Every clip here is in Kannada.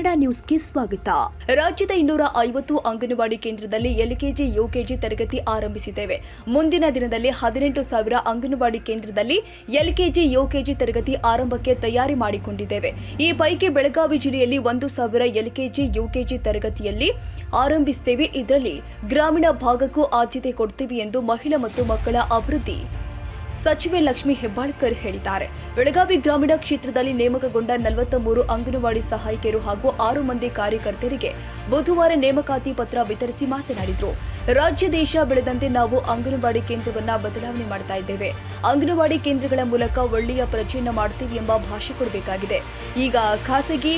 ಕನ್ನಡ ನ್ಯೂಸ್ಗೆ ಸ್ವಾಗತ. ರಾಜ್ಯದ ಇನ್ನೂರ ಐವತ್ತು ಅಂಗನವಾಡಿ ಕೇಂದ್ರದಲ್ಲಿ ಎಲ್ಕೆಜಿ, ಯುಕೆಜಿ ತರಗತಿ ಆರಂಭಿಸಿದ್ದೇವೆ. ಮುಂದಿನ ದಿನದಲ್ಲಿ ಹದಿನೆಂಟು ಸಾವಿರ ಅಂಗನವಾಡಿ ಕೇಂದ್ರದಲ್ಲಿ ಎಲ್ಕೆಜಿ, ಯುಕೆಜಿ ತರಗತಿ ಆರಂಭಕ್ಕೆ ತಯಾರಿ ಮಾಡಿಕೊಂಡಿದ್ದೇವೆ. ಈ ಪೈಕಿ ಬೆಳಗಾವಿ ಜಿಲ್ಲೆಯಲ್ಲಿ ಒಂದು ಸಾವಿರ ಎಲ್ಕೆಜಿ, ಯುಕೆಜಿ ತರಗತಿಯಲ್ಲಿ ಆರಂಭಿಸುತ್ತೇವೆ ಇದರಲ್ಲಿ ಗ್ರಾಮೀಣ ಭಾಗಕ್ಕೂ ಆದ್ಯತೆ ಕೊಡ್ತೀವಿ ಎಂದು ಮಹಿಳಾ ಮತ್ತು ಮಕ್ಕಳ ಅಭಿವೃದ್ಧಿ ಸಚಿವೆ ಲಕ್ಷ್ಮಿ ಹೆಬ್ಬಾಳ್ಕರ್ ಹೇಳಿದ್ದಾರೆ. ಬೆಳಗಾವಿ ಗ್ರಾಮೀಣ ಕ್ಷೇತ್ರದಲ್ಲಿ ನೇಮಕಗೊಂಡ ನಲವತ್ತ ಮೂರು ಅಂಗನವಾಡಿ ಸಹಾಯಕಿಯರು ಹಾಗೂ ಆರು ಮಂದಿ ಕಾರ್ಯಕರ್ತರಿಗೆ ಬುಧವಾರ ನೇಮಕಾತಿ ಪತ್ರ ವಿತರಿಸಿ ಮಾತನಾಡಿದರು. ರಾಜ್ಯ ದೇಶ ಬೆಳೆದಂತೆ ನಾವು ಅಂಗನವಾಡಿ ಕೇಂದ್ರವನ್ನ ಬದಲಾವಣೆ ಮಾಡ್ತಾ ಇದ್ದೇವೆ. ಅಂಗನವಾಡಿ ಕೇಂದ್ರಗಳ ಮೂಲಕ ಒಳ್ಳೆಯ ಪ್ರಜೆಯನ್ನು ಮಾಡ್ತೀವಿ ಎಂಬ ಭಾಷೆ ಕೊಡಬೇಕಾಗಿದೆ. ಈಗ ಖಾಸಗಿ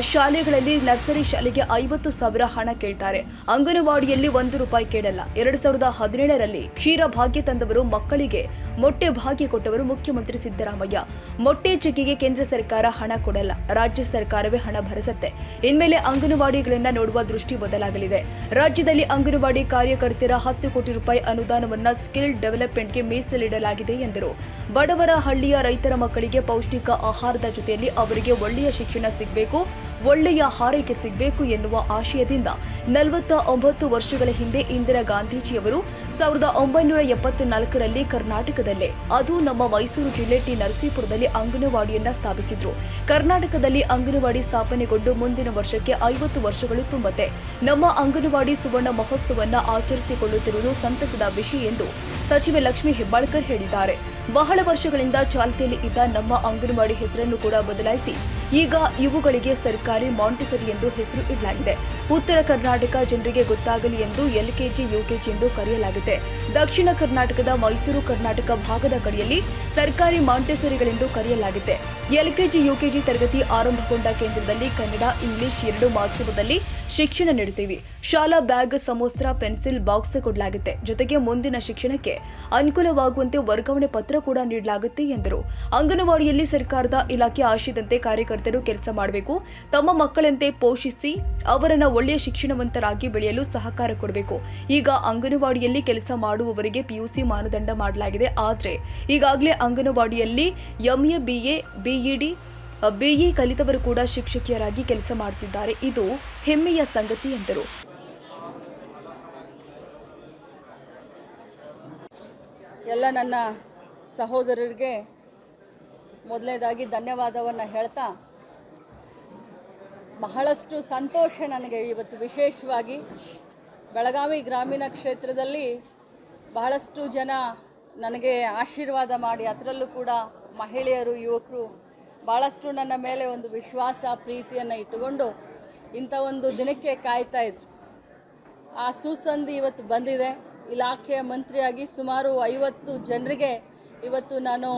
ಶಾಲೆಗಳಲ್ಲಿ ನರ್ಸರಿ ಶಾಲೆಗೆ ಐವತ್ತು ಸಾವಿರ ಹಣ ಕೇಳ್ತಾರೆ. ಅಂಗನವಾಡಿಯಲ್ಲಿ ಒಂದು ರೂಪಾಯಿ ಕೇಳಲ್ಲ. ಎರಡ್ ಸಾವಿರದ ಹದಿನೇಳರಲ್ಲಿ ಕ್ಷೀರ ಭಾಗ್ಯ ತಂದವರು ಮಕ್ಕಳಿಗೆ ಮೊಟ್ಟೆ ಭಾಗ್ಯ ಕೊಟ್ಟವರು ಮುಖ್ಯಮಂತ್ರಿ ಸಿದ್ದರಾಮಯ್ಯ. ಮೊಟ್ಟೆ ಚೆಕ್ಕಿಗೆ ಕೇಂದ್ರ ಸರ್ಕಾರ ಹಣ ಕೊಡಲ್ಲ. ರಾಜ್ಯ ಸರ್ಕಾರವೇ ಹಣ ಭರಿಸುತ್ತೆ. ಇನ್ಮೇಲೆ ಅಂಗನವಾಡಿಗಳನ್ನ ನೋಡುವ ದೃಷ್ಟಿ ಬದಲಾಗಲಿದೆ. ರಾಜ್ಯದಲ್ಲಿ ಅಂಗನವಾಡಿ ಕಾರ್ಯಕರ್ತರ ಹತ್ತು ಕೋಟಿ ರೂಪಾಯಿ ಅನುದಾನವನ್ನ ಸ್ಕಿಲ್ ಡೆವಲಪ್ಮೆಂಟ್ಗೆ ಮೀಸಲಿಡಲಾಗಿದೆ ಎಂದರು. ಬಡವರ ಹಳ್ಳಿಯ ರೈತರ ಮಕ್ಕಳಿಗೆ ಪೌಷ್ಟಿಕ ಆಹಾರದ ಜೊತೆಯಲ್ಲಿ ಅವರಿಗೆ ಒಳ್ಳೆಯ ಶಿಕ್ಷಣ ಸಿಗಬೇಕು. ಒಳ್ಳೆಯ ಹಾರೈಕೆ ಸಿಗಬೇಕು ಎನ್ನುವ ಆಶಯದಿಂದ ನಲವತ್ತ ಒಂಬತ್ತು ವರ್ಷಗಳ ಹಿಂದೆ ಇಂದಿರಾ ಗಾಂಧೀಜಿಯವರು ಸಾವಿರದ ಒಂಬೈನೂರ ಎಪ್ಪತ್ನಾಲ್ಕರಲ್ಲಿ ಕರ್ನಾಟಕದಲ್ಲೇ, ಅದು ನಮ್ಮ ಮೈಸೂರು ಜಿಲ್ಲೆ ಟಿ ನರಸೀಪುರದಲ್ಲಿ ಅಂಗನವಾಡಿಯನ್ನ ಸ್ಥಾಪಿಸಿದ್ರು. ಕರ್ನಾಟಕದಲ್ಲಿ ಅಂಗನವಾಡಿ ಸ್ಥಾಪನೆಗೊಂಡು ಮುಂದಿನ ವರ್ಷಕ್ಕೆ ಐವತ್ತು ವರ್ಷಗಳು ತುಂಬತ್ತೆ. ನಮ್ಮ ಅಂಗನವಾಡಿ ಸುವರ್ಣ ಮಹೋತ್ಸವವನ್ನು ಆಚರಿಸಿಕೊಳ್ಳುತ್ತಿರುವುದು ಸಂತಸದ ವಿಷಯ ಎಂದು ಸಚಿವೆ ಲಕ್ಷ್ಮಿ ಹೆಬ್ಬಾಳ್ಕರ್ ಹೇಳಿದ್ದಾರೆ. ಬಹಳ ವರ್ಷಗಳಿಂದ ಚಾಲ್ತಿಯಲ್ಲಿ ಇದ್ದ ನಮ್ಮ ಅಂಗನವಾಡಿ ಹೆಸರನ್ನು ಕೂಡ ಬದಲಾಯಿಸಿ ಈಗ ಇವುಗಳಿಗೆ ಸರ್ಕಾರಿ ಮಾಂಟಿಸರಿ ಎಂದು ಹೆಸರು ಇಡಲಾಗಿದೆ. ಉತ್ತರ ಕರ್ನಾಟಕ ಜನರಿಗೆ ಗೊತ್ತಾಗಲಿ ಎಂದು ಎಲ್ಕೆಜಿ, ಯುಕೆಜಿ ಎಂದು ಕರೆಯಲಾಗಿದೆ ದಕ್ಷಿಣ ಕರ್ನಾಟಕದ ಮೈಸೂರು ಕರ್ನಾಟಕ ಭಾಗದ ಕಡೆಯಲ್ಲಿ ಸರ್ಕಾರಿ ಮಾಂಟೆಸರಿಗಳೆಂದು ಕರೆಯಲಾಗಿದೆ ಎಲ್ಕೆಜಿ, ಯುಕೆಜಿ ತರಗತಿ ಆರಂಭಗೊಂಡ ಕೇಂದ್ರದಲ್ಲಿ ಕನ್ನಡ, ಇಂಗ್ಲಿಷ್ ಎರಡು ಮಾಧ್ಯಮದಲ್ಲಿ ಶಿಕ್ಷಣ ನೀಡುತ್ತೀವಿ. ಶಾಲಾ ಬ್ಯಾಗ್, ಸಮವಸ್ತ್ರ, ಪೆನ್ಸಿಲ್, ಬಾಕ್ಸ್ ಕೊಡಲಾಗುತ್ತೆ. ಜೊತೆಗೆ ಮುಂದಿನ ಶಿಕ್ಷಣಕ್ಕೆ ಅನುಕೂಲವಾಗುವಂತೆ ವರ್ಗಾವಣೆ ಪತ್ರ ಕೂಡ ನೀಡಲಾಗುತ್ತೆ ಎಂದರು. ಅಂಗನವಾಡಿಯಲ್ಲಿ ಸರ್ಕಾರದ ಇಲಾಖೆ ಆಶಯದಂತೆ ಕಾರ್ಯಕರ್ತರು ಕೆಲಸ ಮಾಡಬೇಕು. ತಮ್ಮ ಮಕ್ಕಳಂತೆ ಪೋಷಿಸಿ ಅವರನ್ನು ಒಳ್ಳೆಯ ಶಿಕ್ಷಣವಂತರಾಗಿ ಬೆಳೆಯಲು ಸಹಕಾರ ಕೊಡಬೇಕು. ಈಗ ಅಂಗನವಾಡಿಯಲ್ಲಿ ಕೆಲಸ ಮಾಡುವವರಿಗೆ ಪಿಯುಸಿ ಮಾನದಂಡ ಮಾಡಲಾಗಿದೆ. ಆದರೆ ಈಗಾಗಲೇ ಅಂಗನವಾಡಿಯಲ್ಲಿ ಎಂಎ, ಬಿಎ, ಬಿಇಡಿ ಬಿಇ ಕಲಿತವರು ಕೂಡ ಶಿಕ್ಷಕಿಯರಾಗಿ ಕೆಲಸ ಮಾಡುತ್ತಿದ್ದಾರೆ ಇದು ಹೆಮ್ಮೆಯ ಸಂಗತಿ ಎಂದರು. ಎಲ್ಲ ನನ್ನ ಸಹೋದರರಿಗೆ ಮೊದಲನೇದಾಗಿ ಧನ್ಯವಾದವನ್ನು ಹೇಳ್ತಾ, ಬಹಳಷ್ಟು ಸಂತೋಷ ನನಗೆ ಇವತ್ತು ವಿಶೇಷವಾಗಿ ಬೆಳಗಾವಿ ಗ್ರಾಮೀಣ ಕ್ಷೇತ್ರದಲ್ಲಿ ಬಹಳಷ್ಟು ಜನ ನನಗೆ ಆಶೀರ್ವಾದ ಮಾಡಿ, ಅದರಲ್ಲೂ ಕೂಡ ಮಹಿಳೆಯರು, ಯುವಕರು ಭಾಳಷ್ಟು ನನ್ನ ಮೇಲೆ ಒಂದು ವಿಶ್ವಾಸ, ಪ್ರೀತಿಯನ್ನು ಇಟ್ಟುಕೊಂಡು ಇಂಥ ಒಂದು ದಿನಕ್ಕೆ ಕಾಯ್ತಾ ಇದ್ರು. ಆ ಸುಸಂಧಿ ಇವತ್ತು ಬಂದಿದೆ. ಇಲಾಖೆಯ ಮಂತ್ರಿಯಾಗಿ ಸುಮಾರು ಐವತ್ತು ಜನರಿಗೆ ಇವತ್ತು ನಾನು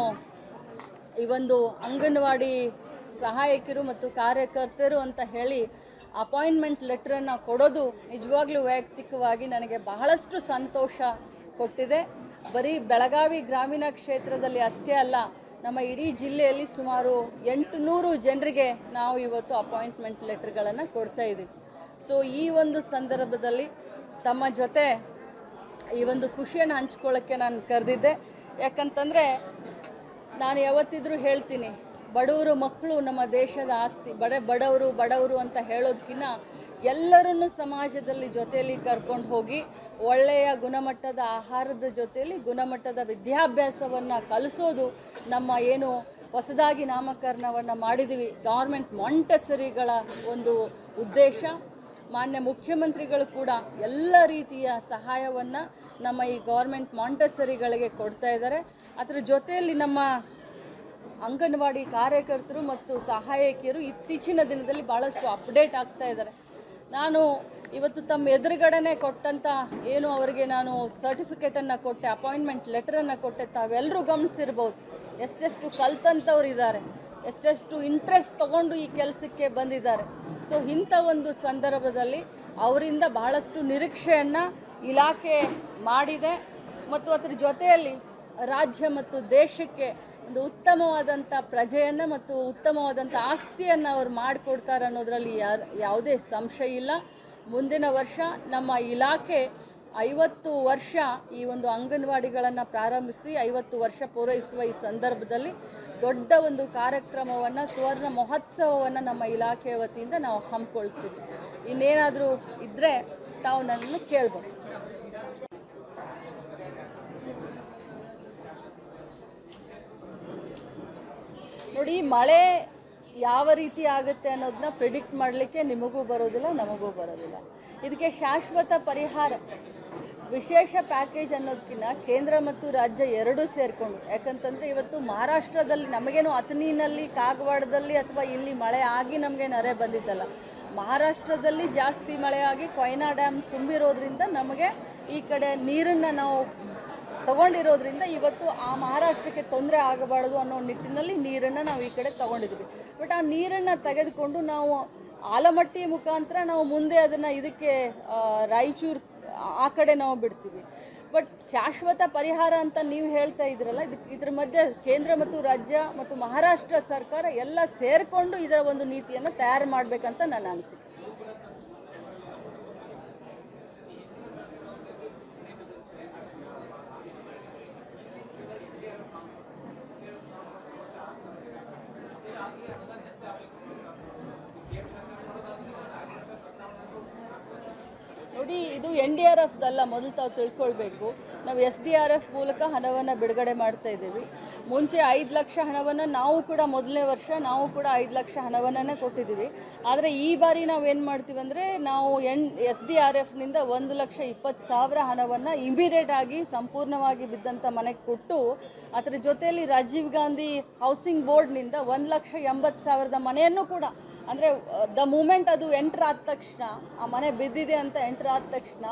ಈ ಒಂದು ಅಂಗನವಾಡಿ ಸಹಾಯಕರು ಮತ್ತು ಕಾರ್ಯಕರ್ತರು ಅಂತ ಹೇಳಿ ಅಪಾಯಿಂಟ್ಮೆಂಟ್ ಲೆಟ್ರನ್ನು ಕೊಡೋದು ನಿಜವಾಗ್ಲೂ ವೈಯಕ್ತಿಕವಾಗಿ ನನಗೆ ಬಹಳಷ್ಟು ಸಂತೋಷ ಕೊಟ್ಟಿದೆ. ಬರೀ ಬೆಳಗಾವಿ ಗ್ರಾಮೀಣ ಕ್ಷೇತ್ರದಲ್ಲಿ ಅಷ್ಟೇ ಅಲ್ಲ ನಮ್ಮ ಇಡೀ ಜಿಲ್ಲೆಯಲ್ಲಿ ಸುಮಾರು ಎಂಟುನೂರು ಜನರಿಗೆ ನಾವು ಇವತ್ತು ಅಪಾಯಿಂಟ್ಮೆಂಟ್ ಲೆಟರ್ಗಳನ್ನು ಕೊಡ್ತಾ ಇದ್ದೀವಿ. ಸೊ ಈ ಒಂದು ಸಂದರ್ಭದಲ್ಲಿ ತಮ್ಮ ಜೊತೆ ಈ ಒಂದು ಖುಷಿಯನ್ನು ಹಂಚ್ಕೊಳ್ಳೋಕ್ಕೆ ನಾನು ಕರೆದಿದ್ದೆ. ಯಾಕಂತಂದರೆ ನಾನು ಯಾವತ್ತಿದ್ರೂ ಹೇಳ್ತೀನಿ, ಬಡವರು ಮಕ್ಕಳು ನಮ್ಮ ದೇಶದ ಆಸ್ತಿ, ಬಡ, ಬಡವರು ಬಡವರು ಅಂತ ಹೇಳೋದಕ್ಕಿಂತ ಎಲ್ಲರನ್ನು ಸಮಾಜದಲ್ಲಿ ಜೊತೆಯಲ್ಲಿ ಕರ್ಕೊಂಡು ಹೋಗಿ ಒಳ್ಳೆಯ ಗುಣಮಟ್ಟದ ಆಹಾರದ ಜೊತೆಯಲ್ಲಿ ಗುಣಮಟ್ಟದ ವಿದ್ಯಾಭ್ಯಾಸವನ್ನು ಕಲಿಸೋದು ನಮ್ಮ ಏನು ಹೊಸದಾಗಿ ನಾಮಕರಣವನ್ನು ಮಾಡಿದ್ದೀವಿ ಗೌರ್ಮೆಂಟ್ ಮೊಂಟಸರಿಗಳ ಒಂದು ಉದ್ದೇಶ. ಮಾನ್ಯ ಮುಖ್ಯಮಂತ್ರಿಗಳು ಕೂಡ ಎಲ್ಲ ರೀತಿಯ ಸಹಾಯವನ್ನು ನಮ್ಮ ಈ ಗೌರ್ಮೆಂಟ್ ಮಾಂಟಸರಿಗಳಿಗೆ ಕೊಡ್ತಾ ಇದ್ದಾರೆ. ಅದರ ಜೊತೆಯಲ್ಲಿ ನಮ್ಮ ಅಂಗನವಾಡಿ ಕಾರ್ಯಕರ್ತರು ಮತ್ತು ಸಹಾಯಕಿಯರು ಇತ್ತೀಚಿನ ದಿನದಲ್ಲಿ ಭಾಳಷ್ಟು ಅಪ್ಡೇಟ್ ಆಗ್ತಾ ಇದ್ದಾರೆ. ನಾನು ಇವತ್ತು ತಮ್ಮ ಎದುರುಗಡೆನೆ ಕೊಟ್ಟಂತ ಏನು ಅವರಿಗೆ ನಾನು ಸರ್ಟಿಫಿಕೇಟನ್ನು ಕೊಟ್ಟೆ ಅಪಾಯಿಂಟ್ಮೆಂಟ್ ಲೆಟರನ್ನು ಕೊಟ್ಟೆ ತಾವೆಲ್ಲರೂ ಗಮನಿಸಿರ್ಬೋದು. ಎಷ್ಟೆಷ್ಟು ಕಲ್ತಂಥವ್ರು ಇದ್ದಾರೆ. ಎಷ್ಟೆಷ್ಟು ಇಂಟ್ರೆಸ್ಟ್ ತಗೊಂಡು ಈ ಕೆಲಸಕ್ಕೆ ಬಂದಿದ್ದಾರೆ. ಸೊ ಇಂಥ ಒಂದು ಸಂದರ್ಭದಲ್ಲಿ ಅವರಿಂದ ಬಹಳಷ್ಟು ನಿರೀಕ್ಷೆಯನ್ನು ಇಲಾಖೆ ಮಾಡಿದೆ. ಮತ್ತು ಅದರ ಜೊತೆಯಲ್ಲಿ ರಾಜ್ಯ ಮತ್ತು ದೇಶಕ್ಕೆ ಒಂದು ಉತ್ತಮವಾದಂಥ ಪ್ರಜೆಯನ್ನು ಮತ್ತು ಉತ್ತಮವಾದಂಥ ಆಸ್ತಿಯನ್ನು ಅವ್ರು ಮಾಡಿಕೊಡ್ತಾರೆ ಅನ್ನೋದರಲ್ಲಿ ಯಾರು, ಯಾವುದೇ ಸಂಶಯ ಇಲ್ಲ. ಮುಂದಿನ ವರ್ಷ ನಮ್ಮ ಇಲಾಖೆ ಐವತ್ತು ವರ್ಷ ಈ ಒಂದು ಅಂಗನವಾಡಿಗಳನ್ನು ಪ್ರಾರಂಭಿಸಿ ಐವತ್ತು ವರ್ಷ ಪೂರೈಸುವ ಈ ಸಂದರ್ಭದಲ್ಲಿ ದೊಡ್ಡ ಒಂದು ಕಾರ್ಯಕ್ರಮವನ್ನು, ಸುವರ್ಣ ಮಹೋತ್ಸವವನ್ನು ನಮ್ಮ ಇಲಾಖೆಯ ವತಿಯಿಂದ ನಾವು ಹಮ್ಮಿಕೊಳ್ತೀವಿ. ಇನ್ನೇನಾದರೂ ಇದ್ದರೆ ತಾವು ನನ್ನನ್ನು ಕೇಳ್ಬೋದು. ನೋಡಿ, ಮಳೆ ಯಾವ ರೀತಿ ಆಗುತ್ತೆ ಅನ್ನೋದನ್ನ ಪ್ರಿಡಿಕ್ಟ್ ಮಾಡಲಿಕ್ಕೆ ನಿಮಗೂ ಬರೋದಿಲ್ಲ, ನಮಗೂ ಬರೋದಿಲ್ಲ. ಇದಕ್ಕೆ ಶಾಶ್ವತ ಪರಿಹಾರ. ವಿಶೇಷ ಪ್ಯಾಕೇಜ್ ಅನ್ನೋದಕ್ಕಿಂತ ಕೇಂದ್ರ ಮತ್ತು ರಾಜ್ಯ ಎರಡೂ ಸೇರಿಕೊಂಡು, ಯಾಕಂತಂದರೆ ಇವತ್ತು ಮಹಾರಾಷ್ಟ್ರದಲ್ಲಿ ನಮಗೇನು ಅಥಣಿನಲ್ಲಿ, ಕಾಗವಾಡದಲ್ಲಿ ಅಥವಾ ಇಲ್ಲಿ ಮಳೆ ಆಗಿ ನಮಗೆ ನೆರೆ ಬಂದಿದ್ದಲ್ಲ ಮಹಾರಾಷ್ಟ್ರದಲ್ಲಿ ಜಾಸ್ತಿ ಮಳೆ ಆಗಿ ಕೊಯ್ನಾ ಡ್ಯಾಮ್ ತುಂಬಿರೋದ್ರಿಂದ ನಮಗೆ ಈ ಕಡೆ ನೀರನ್ನು ನಾವು ತಗೊಂಡಿರೋದ್ರಿಂದ ಇವತ್ತು ಆ ಮಹಾರಾಷ್ಟ್ರಕ್ಕೆ ತೊಂದರೆ ಆಗಬಾರ್ದು ಅನ್ನೋ ನಿಟ್ಟಿನಲ್ಲಿ ನೀರನ್ನು ನಾವು ಈ ಕಡೆ ತಗೊಂಡಿದ್ವಿ. ಬಟ್ ಆ ನೀರನ್ನು ತೆಗೆದುಕೊಂಡು ನಾವು ಆಲಮಟ್ಟಿ ಮುಖಾಂತರ ನಾವು ಮುಂದೆ ಅದನ್ನು ಇದಕ್ಕೆ ರಾಯಚೂರು, ಆ ಕಡೆ ನಾವು ಬಿಡ್ತೀವಿ. ಬಟ್ ಶಾಶ್ವತ ಪರಿಹಾರ ಅಂತ ನೀವು ಹೇಳ್ತಾ ಇದ್ರಲ್ಲ ಇದಕ್ಕೆ ಇದ್ರ ಮಧ್ಯೆ ಕೇಂದ್ರ ಮತ್ತು ರಾಜ್ಯ ಮತ್ತು ಮಹಾರಾಷ್ಟ್ರ ಸರ್ಕಾರ ಎಲ್ಲ ಸೇರಿಕೊಂಡು ಇದರ ಒಂದು ನೀತಿಯನ್ನು ತಯಾರು ಮಾಡಬೇಕಂತ ನನ್ನ ಅನಿಸಿಕೆ ನೋಡಿ ಇದು ಎನ್ ಆರ್ ಮೊದಲು ತಾವು ತಿಳ್ಕೊಳ್ಬೇಕು. ನಾವು ಎಸ್ ಡಿ ಆರ್ ಎಫ್ ಮೂಲಕ ಹಣವನ್ನು ಬಿಡುಗಡೆ ಮಾಡ್ತಾ ಇದ್ದೀವಿ. ಮುಂಚೆ ಐದು ಲಕ್ಷ ಹಣವನ್ನು ನಾವು ಕೂಡ ಮೊದಲನೇ ವರ್ಷ ನಾವು ಕೂಡ ಐದು ಲಕ್ಷ ಹಣವನ್ನೇ ಕೊಟ್ಟಿದ್ದೀವಿ. ಆದರೆ ಈ ಬಾರಿ ನಾವು ಏನು ಮಾಡ್ತೀವಿ ಅಂದರೆ ನಾವು ಎನ್ ಎಸ್ ಡಿ ಆರ್ ಎಫ್ನಿಂದ ಒಂದು ಲಕ್ಷ ಇಪ್ಪತ್ತು ಸಾವಿರ ಹಣವನ್ನು ಇಮಿಡಿಯೇಟ್ ಆಗಿ ಸಂಪೂರ್ಣವಾಗಿ ಬಿದ್ದಂಥ ಮನೆಗೆ ಕೊಟ್ಟು, ಅದರ ಜೊತೆಯಲ್ಲಿ ರಾಜೀವ್ ಗಾಂಧಿ ಹೌಸಿಂಗ್ ಬೋರ್ಡ್ನಿಂದ ಒಂದು ಲಕ್ಷ ಎಂಬತ್ತು ಸಾವಿರದ ಮನೆಯನ್ನು ಕೂಡ ಅಂದರೆ ದ ಮೂಮೆಂಟ್ ಅದು ಎಂಟ್ರ್ ಆದ ತಕ್ಷಣ, ಆ ಮನೆ ಬಿದ್ದಿದೆ ಅಂತ ಎಂಟ್ರ್ ಆದ ತಕ್ಷಣ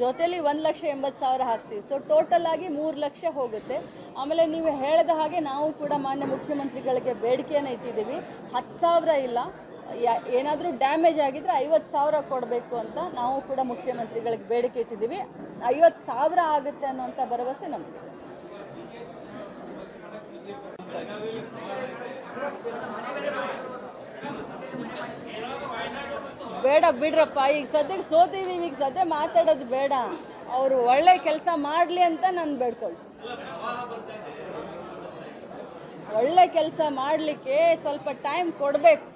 ಜೊತೆಲಿ ಒಂದು ಲಕ್ಷ ಎಂಬತ್ತು ಸಾವಿರ ಹಾಕ್ತೀವಿ. ಸೊ ಟೋಟಲ್ ಆಗಿ ಮೂರು ಲಕ್ಷ ಹೋಗುತ್ತೆ. ಆಮೇಲೆ ನೀವು ಹೇಳಿದ ಹಾಗೆ ನಾವು ಕೂಡ ಮಾನ್ಯ ಮುಖ್ಯಮಂತ್ರಿಗಳಿಗೆ ಬೇಡಿಕೆಯನ್ನು ಇಟ್ಟಿದ್ದೀವಿ. ಹತ್ತು ಸಾವಿರ ಇಲ್ಲ. ಏನಾದರೂ ಡ್ಯಾಮೇಜ್ ಆಗಿದ್ರೆ ಐವತ್ತು ಸಾವಿರ ಕೊಡಬೇಕು ಅಂತ ನಾವು ಕೂಡ ಮುಖ್ಯಮಂತ್ರಿಗಳಿಗೆ ಬೇಡಿಕೆ ಇಟ್ಟಿದ್ದೀವಿ. ಐವತ್ತು ಸಾವಿರ ಆಗುತ್ತೆ ಅನ್ನುವಂಥ ಭರವಸೆ ನಮಗೆ. ಬೇಡ, ಬಿಡ್ರಪ್ಪ. ಈಗ ಸದ್ಯಕ್ಕೆ ಸೋತಿದ್ದೀವಿ ಈಗ ಸದ್ಯ ಮಾತಾಡೋದು ಬೇಡ. ಅವರು ಒಳ್ಳೆ ಕೆಲಸ ಮಾಡಲಿ ಅಂತ ನಾನು ಬೇಡ್ಕೊಳ್ತೀನಿ. ಒಳ್ಳೆ ಕೆಲಸ ಮಾಡಲಿಕ್ಕೆ ಸ್ವಲ್ಪ ಟೈಮ್ ಕೊಡಬೇಕು.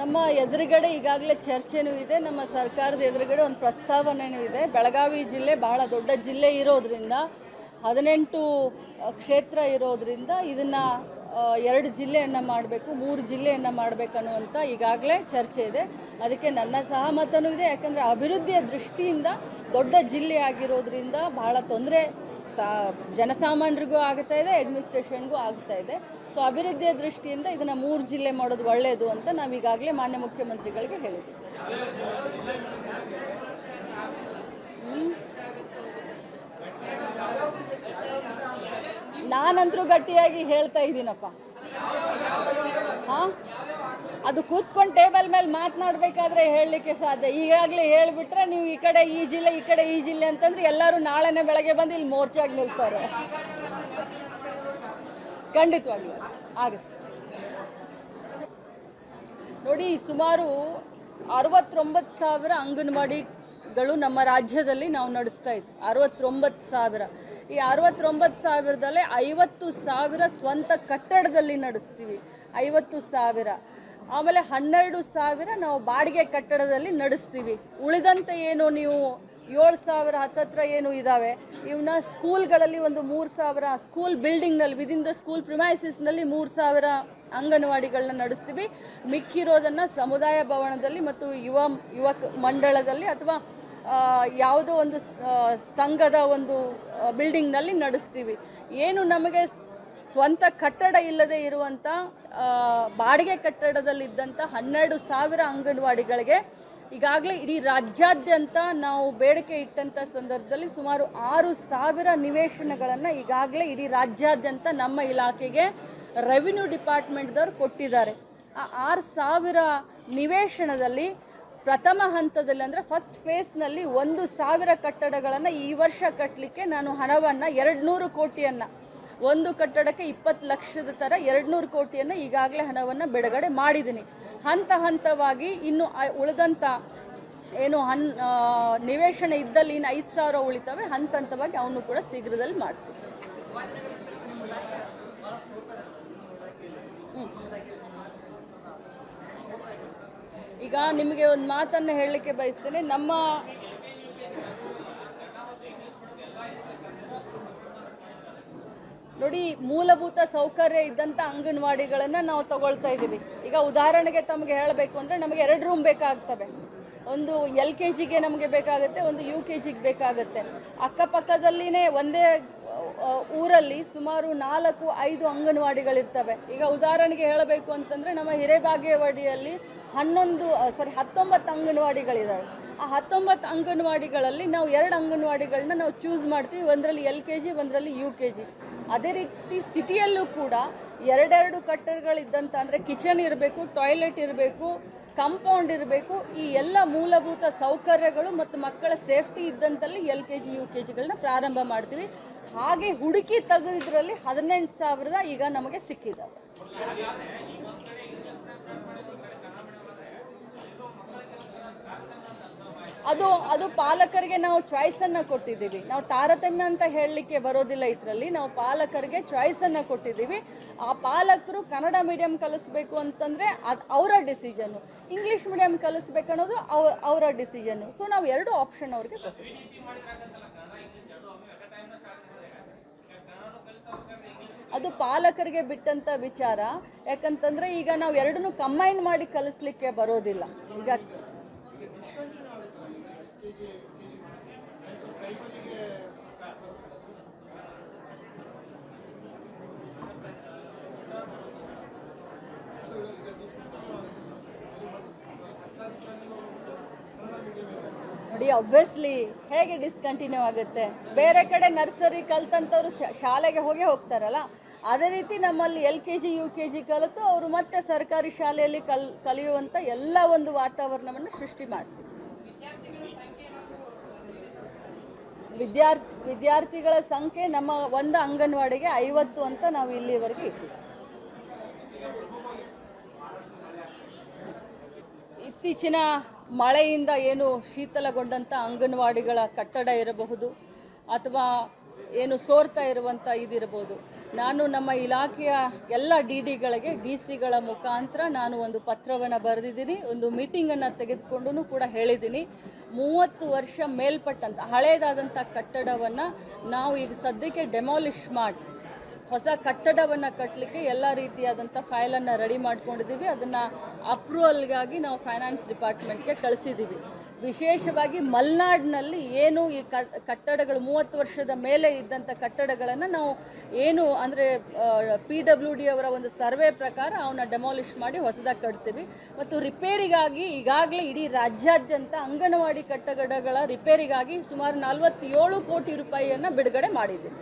ನಮ್ಮ ಎದುರುಗಡೆ ಈಗಾಗಲೇ ಚರ್ಚೆನೂ ಇದೆ, ನಮ್ಮ ಸರ್ಕಾರದ ಎದುರುಗಡೆ ಒಂದು ಪ್ರಸ್ತಾವನೆಯೂ ಇದೆ. ಬೆಳಗಾವಿ ಜಿಲ್ಲೆ ಬಹಳ ದೊಡ್ಡ ಜಿಲ್ಲೆ ಇರೋದ್ರಿಂದ, ಹದಿನೆಂಟು ಕ್ಷೇತ್ರ ಇರೋದ್ರಿಂದ ಇದನ್ನು ಎರಡು ಜಿಲ್ಲೆಯನ್ನು ಮಾಡಬೇಕು, ಮೂರು ಜಿಲ್ಲೆಯನ್ನು ಮಾಡಬೇಕನ್ನುವಂಥ ಈಗಾಗಲೇ ಚರ್ಚೆ ಇದೆ. ಅದಕ್ಕೆ ನನ್ನ ಸಹಮತನೂ ಇದೆ. ಯಾಕಂದರೆ ಅಭಿವೃದ್ಧಿಯ ದೃಷ್ಟಿಯಿಂದ ದೊಡ್ಡ ಜಿಲ್ಲೆ ಆಗಿರೋದ್ರಿಂದ ಬಹಳ ತೊಂದರೆ ಸಾ ಜನಸಾಮಾನ್ಯರಿಗೂ ಆಗ್ತಾ ಇದೆ ಅಡ್ಮಿನಿಸ್ಟ್ರೇಷನ್ಗೂ ಆಗ್ತಾ ಇದೆ. ಸೊ ಅಭಿವೃದ್ಧಿಯ ದೃಷ್ಟಿಯಿಂದ ಇದನ್ನು ಮೂರು ಜಿಲ್ಲೆ ಮಾಡೋದು ಒಳ್ಳೆಯದು ಅಂತ ನಾವು ಈಗಾಗಲೇ ಮಾನ್ಯ ಮುಖ್ಯಮಂತ್ರಿಗಳಿಗೆ ಹೇಳಿದ್ದೀವಿ. ನಾನಂತರೂ ಗಟ್ಟಿಯಾಗಿ ಹೇಳ್ತಾ ಇದ್ದೀನಪ್ಪ ಹಾ? ಅದು ಕೂತ್ಕೊಂಡು ಟೇಬಲ್ ಮೇಲೆ ಮಾತನಾಡಬೇಕಾದ್ರೆ ಹೇಳಲಿಕ್ಕೆ ಸಾಧ್ಯ. ಈಗಾಗಲೇ ಹೇಳಿಬಿಟ್ರೆ ನೀವು ಈ ಕಡೆ ಈ ಜಿಲ್ಲೆ, ಈ ಕಡೆ ಈ ಜಿಲ್ಲೆ ಅಂತಂದ್ರೆ ಎಲ್ಲರೂ ನಾಳೆನೇ ಬೆಳಗ್ಗೆ ಬಂದು ಇಲ್ಲಿ ಮೋರ್ಚಾಗಿ ನಿಲ್ತಾರೆ. ಖಂಡಿತವಾಗ್ಲೂ. ಆಗುತ್ತೆ ನೋಡಿ, ಸುಮಾರು ಅರವತ್ತೊಂಬತ್ತು ಸಾವಿರ ಅಂಗನವಾಡಿಗಳು ನಮ್ಮ ರಾಜ್ಯದಲ್ಲಿ ನಾವು ನಡೆಸ್ತಾ ಇದ್ವಿ. ಅರವತ್ತೊಂಬತ್ತು ಸಾವಿರ. ಈ ಅರವತ್ತೊಂಬತ್ತು ಸಾವಿರದಲ್ಲೇ ಐವತ್ತು ಸಾವಿರ ಸ್ವಂತ ಕಟ್ಟಡದಲ್ಲಿ ನಡೆಸ್ತೀವಿ. ಐವತ್ತು ಸಾವಿರ. ಆಮೇಲೆ ಹನ್ನೆರಡು ಸಾವಿರ ನಾವು ಬಾಡಿಗೆ ಕಟ್ಟಡದಲ್ಲಿ ನಡೆಸ್ತೀವಿ. ಉಳಿದಂತೆ ಏನು ನೀವು ಏಳು ಸಾವಿರ ಹತ್ತತ್ರ ಏನು ಇದ್ದಾವೆ ಇವನ್ನ ಸ್ಕೂಲ್ಗಳಲ್ಲಿ ಒಂದು ಮೂರು ಸಾವಿರ, ಸ್ಕೂಲ್ ಬಿಲ್ಡಿಂಗ್ನಲ್ಲಿ ವಿದಿನ್ ದ ಸ್ಕೂಲ್ ಪ್ರಿಮೈಸಿಸ್ನಲ್ಲಿ ಮೂರು ಸಾವಿರ ಅಂಗನವಾಡಿಗಳನ್ನ ನಡೆಸ್ತೀವಿ. ಮಿಕ್ಕಿರೋದನ್ನು ಸಮುದಾಯ ಭವನದಲ್ಲಿ ಮತ್ತು ಯುವ, ಯುವಕ ಮಂಡಳದಲ್ಲಿ ಅಥವಾ ಯಾವುದೋ ಒಂದು ಸಂಘದ ಒಂದು ಬಿಲ್ಡಿಂಗ್ನಲ್ಲಿ ನಡೆಸ್ತೀವಿ. ಏನು ನಮಗೆ ಸ್ವಂತ ಕಟ್ಟಡ ಇಲ್ಲದೆ ಇರುವಂಥ ಬಾಡಿಗೆ ಕಟ್ಟಡದಲ್ಲಿದ್ದಂಥ ಹನ್ನೆರಡು ಸಾವಿರ ಅಂಗನವಾಡಿಗಳಿಗೆ ಈಗಾಗಲೇ ಇಡೀ ರಾಜ್ಯಾದ್ಯಂತ ನಾವು ಬೇಡಿಕೆ ಇಟ್ಟಂಥ ಸಂದರ್ಭದಲ್ಲಿ ಸುಮಾರು ಆರು ಸಾವಿರ ನಿವೇಶನಗಳನ್ನು ಈಗಾಗಲೇ ಇಡೀ ರಾಜ್ಯಾದ್ಯಂತ ನಮ್ಮ ಇಲಾಖೆಗೆ ರೆವಿನ್ಯೂ ಡಿಪಾರ್ಟ್ಮೆಂಟ್ದವ್ರು ಕೊಟ್ಟಿದ್ದಾರೆ. ಆ ಆರು ಸಾವಿರ ನಿವೇಶನದಲ್ಲಿ ಪ್ರಥಮ ಹಂತದಲ್ಲಿ ಅಂದರೆ ಫಸ್ಟ್ ಫೇಸ್ನಲ್ಲಿ ಒಂದು ಸಾವಿರ ಕಟ್ಟಡಗಳನ್ನು ಈ ವರ್ಷ ಕಟ್ಟಲಿಕ್ಕೆ ನಾನು ಹಣವನ್ನು ಎರಡು ನೂರು ಕೋಟಿಯನ್ನು ಒಂದು ಕಟ್ಟಡಕ್ಕೆ ಇಪ್ಪತ್ತು ಲಕ್ಷದ ಥರ ಎರಡುನೂರು ಕೋಟಿಯನ್ನು ಈಗಾಗಲೇ ಹಣವನ್ನು ಬಿಡುಗಡೆ ಮಾಡಿದ್ದೀನಿ. ಹಂತ ಹಂತವಾಗಿ ಇನ್ನು ಉಳಿದಂಥ ಏನು ಹನ್ ನಿವೇಶನ ಇದ್ದಲ್ಲಿ ಇನ್ನು ಐದು ಸಾವಿರ ಉಳಿತವೆ. ಹಂತ ಹಂತವಾಗಿ ಅವನು ಕೂಡ ಶೀಘ್ರದಲ್ಲಿ ಮಾಡ್ತೀವಿ ಈಗ ನಿಮಗೆ ಒಂದು ಮಾತನ್ನು ಹೇಳಲಿಕ್ಕೆ ಬಯಸ್ತೇನೆ. ನಮ್ಮ ನೋಡಿ, ಮೂಲಭೂತ ಸೌಕರ್ಯ ಇದ್ದಂಥ ಅಂಗನವಾಡಿಗಳನ್ನು ನಾವು ತಗೊಳ್ತಾ ಇದ್ದೀವಿ. ಈಗ ಉದಾಹರಣೆಗೆ ತಮಗೆ ಹೇಳಬೇಕು ಅಂದರೆ ನಮಗೆ ಎರಡು ರೂಮ್ ಬೇಕಾಗ್ತವೆ. ಒಂದು ಎಲ್ ಕೆ ಜಿಗೆ ನಮಗೆ ಬೇಕಾಗುತ್ತೆ, ಒಂದು ಯು ಕೆ ಜಿಗೆ ಬೇಕಾಗುತ್ತೆ. ಅಕ್ಕಪಕ್ಕದಲ್ಲಿನೇ ಒಂದೇ ಊರಲ್ಲಿ ಸುಮಾರು ನಾಲ್ಕು, ಐದು ಅಂಗನವಾಡಿಗಳಿರ್ತವೆ. ಈಗ ಉದಾಹರಣೆಗೆ ಹೇಳಬೇಕು ಅಂತಂದರೆ ನಮ್ಮ ಹಿರೇಬಾಗೇವಾಡಿಯಲ್ಲಿ ಹನ್ನೊಂದು ಸಾರಿ ಹತ್ತೊಂಬತ್ತು ಅಂಗನವಾಡಿಗಳಿದ್ದಾವೆ ಆ ಹತ್ತೊಂಬತ್ತು ಅಂಗನವಾಡಿಗಳಲ್ಲಿ ನಾವು ಎರಡು ಅಂಗನವಾಡಿಗಳನ್ನ ನಾವು ಚೂಸ್ ಮಾಡ್ತೀವಿ. ಒಂದರಲ್ಲಿ ಎಲ್ ಕೆ ಜಿ ಒಂದರಲ್ಲಿ ಯು ಕೆ ಜಿ ಅದೇ ರೀತಿ ಸಿಟಿಯಲ್ಲೂ ಕೂಡ ಎರಡೆರಡು ಕಟ್ಟಡಗಳಿದ್ದಂಥ ಅಂದರೆ ಕಿಚನ್ ಇರಬೇಕು, ಟಾಯ್ಲೆಟ್ ಇರಬೇಕು, ಕಂಪೌಂಡ್ ಇರಬೇಕು, ಈ ಎಲ್ಲ ಮೂಲಭೂತ ಸೌಕರ್ಯಗಳು ಮತ್ತು ಮಕ್ಕಳ safety ಇದ್ದಂತಲ್ಲಿ L K G, U K ಜಿಗಳನ್ನ ಪ್ರಾರಂಭ ಮಾಡ್ತೀವಿ. ಹಾಗೆ ಹುಡುಕಿ ತೆಗೆದಿದ್ರಲ್ಲಿ ಹದಿನೆಂಟು ಸಾವಿರದ ಈಗ ನಮಗೆ ಸಿಕ್ಕಿದ್ದಾವೆ ಅದು ಅದು ಪಾಲಕರಿಗೆ ನಾವು ಚಾಯ್ಸ್ ಅನ್ನ ಕೊಟ್ಟಿದ್ದೀವಿ. ನಾವು ತಾರತಮ್ಯ ಅಂತ ಹೇಳಲಿಕ್ಕೆ ಬರೋದಿಲ್ಲ ಇದರಲ್ಲಿ. ನಾವು ಪಾಲಕರಿಗೆ ಚಾಯ್ಸ್ ಅನ್ನ ಕೊಟ್ಟಿದ್ದೀವಿ. ಆ ಪಾಲಕರು ಕನ್ನಡ ಮೀಡಿಯಂ ಕಲಿಸ್ಬೇಕು ಅಂತಂದ್ರೆ ಅದು ಅವರ ಡಿಸಿಷನ್ನು ಇಂಗ್ಲಿಷ್ ಮೀಡಿಯಂ ಕಲಿಸ್ಬೇಕು ಅನ್ನೋದು ಅವ್ರ ಅವರ ಡಿಸಿಷನ್ನು ಸೊ ನಾವು ಎರಡು ಆಪ್ಷನ್ ಅವ್ರಿಗೆ ಕೊಟ್ಟಿದ್ದೀವಿ. ಅದು ಪಾಲಕರಿಗೆ ಬಿಟ್ಟಂತ ವಿಚಾರ. ಯಾಕಂತಂದ್ರೆ ಈಗ ನಾವು ಎರಡನ್ನೂ ಕಂಬೈನ್ ಮಾಡಿ ಕಲಿಸ್ಲಿಕ್ಕೆ ಬರೋದಿಲ್ಲ. ಈಗ ನೋಡಿ ಅಬ್ವಿಯಸ್ಲಿ ಹೇಗೆ ಡಿಸ್ಕಂಟಿನ್ಯೂ ಆಗುತ್ತೆ? ಬೇರೆ ಕಡೆ ನರ್ಸರಿ ಕಲ್ತಂಥವ್ರು ಶಾಲೆಗೆ ಹೋಗೇ ಹೋಗ್ತಾರಲ್ಲ, ಅದೇ ರೀತಿ ನಮ್ಮಲ್ಲಿ L K G U K G ಕಲಿತು ಅವರು ಮತ್ತೆ ಸರ್ಕಾರಿ ಶಾಲೆಯಲ್ಲಿ ಕಲ್ ಕಲಿಯುವಂಥ ಎಲ್ಲ ಒಂದು ವಾತಾವರಣವನ್ನು ಸೃಷ್ಟಿ ಮಾಡ್ತೀವಿ. ವಿದ್ಯಾರ್ಥಿ ವಿದ್ಯಾರ್ಥಿಗಳ ಸಂಖ್ಯೆ ನಮ್ಮ ಒಂದು ಅಂಗನವಾಡಿಗೆ ಐವತ್ತು ಅಂತ ನಾವು ಇಲ್ಲಿವರೆಗೆ ಇಟ್ಟಿದ್ದೀವಿ ಇತ್ತೀಚಿನ ಮಳೆಯಿಂದ ಏನು ಶೀತಲಗೊಂಡಂಥ ಅಂಗನವಾಡಿಗಳ ಕಟ್ಟಡ ಇರಬಹುದು ಅಥವಾ ಏನು ಸೋರ್ತಾ ಇರುವಂಥ ಇದಿರಬಹುದು. ನಾನು ನಮ್ಮ ಇಲಾಖೆಯ ಎಲ್ಲ ಡಿ ಡಿಗಳಿಗೆ ಡಿ ಸಿಗಳ ಮುಖಾಂತರ ನಾನು ಒಂದು ಪತ್ರವನ್ನು ಬರೆದಿದ್ದೀನಿ. ಒಂದು ಮೀಟಿಂಗನ್ನು ತೆಗೆದುಕೊಂಡು ಕೂಡ ಹೇಳಿದ್ದೀನಿ. ಮೂವತ್ತು ವರ್ಷ ಮೇಲ್ಪಟ್ಟಂಥ ಹಳೆಯದಾದಂಥ ಕಟ್ಟಡವನ್ನು ನಾವು ಈಗ ಸದ್ಯಕ್ಕೆ ಡೆಮಾಲಿಷ್ ಮಾಡಿ, ಹೊಸ ಕಟ್ಟಡವನ್ನು ಕಟ್ಟಲಿಕ್ಕೆ ಎಲ್ಲ ರೀತಿಯಾದಂಥ ಫೈಲನ್ನು ರೆಡಿ ಮಾಡ್ಕೊಂಡಿದ್ದೀವಿ ಅದನ್ನು ಅಪ್ರೂವಲ್ಗಾಗಿ ನಾವು ಫೈನಾನ್ಸ್ ಡಿಪಾರ್ಟ್ಮೆಂಟ್ಗೆ ಕಳಿಸಿದ್ದೀವಿ ವಿಶೇಷವಾಗಿ ಮಲ್ನಾಡಿನಲ್ಲಿ ಏನು ಈ ಕಟ್ಟಡಗಳು ಮೂವತ್ತು ವರ್ಷದ ಮೇಲೆ ಇದ್ದಂಥ ಕಟ್ಟಡಗಳನ್ನು ನಾವು ಏನು ಅಂದರೆ ಪಿ ಡಬ್ಲ್ಯೂ ಡಿ ಅವರ ಒಂದು ಸರ್ವೆ ಪ್ರಕಾರ ಅವನ್ನ ಡೆಮಾಲಿಷ್ ಮಾಡಿ ಹೊಸದಾಗಿ ಕಟ್ತೀವಿ. ಮತ್ತು ರಿಪೇರಿಗಾಗಿ ಈಗಾಗಲೇ ಇಡೀ ರಾಜ್ಯಾದ್ಯಂತ ಅಂಗನವಾಡಿ ಕಟ್ಟಡಗಳ ರಿಪೇರಿಗಾಗಿ ಸುಮಾರು ನಲವತ್ತೇಳು ಕೋಟಿ ರೂಪಾಯಿಯನ್ನು ಬಿಡುಗಡೆ ಮಾಡಿದ್ದೀವಿ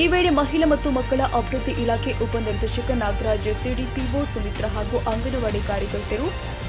ಈ ವೇಳೆ ಮಹಿಳಾ ಮತ್ತು ಮಕ್ಕಳ ಅಭಿವೃದ್ಧಿ ಇಲಾಖೆ ಉಪನಿರ್ದೇಶಕ ನಾಗರಾಜ್ ಸಿಡಿಪಿಒ ಸುಮಿತ್ರ ಹಾಗೂ ಅಂಗನವಾಡಿ ಕಾರ್ಯಕರ್ತರು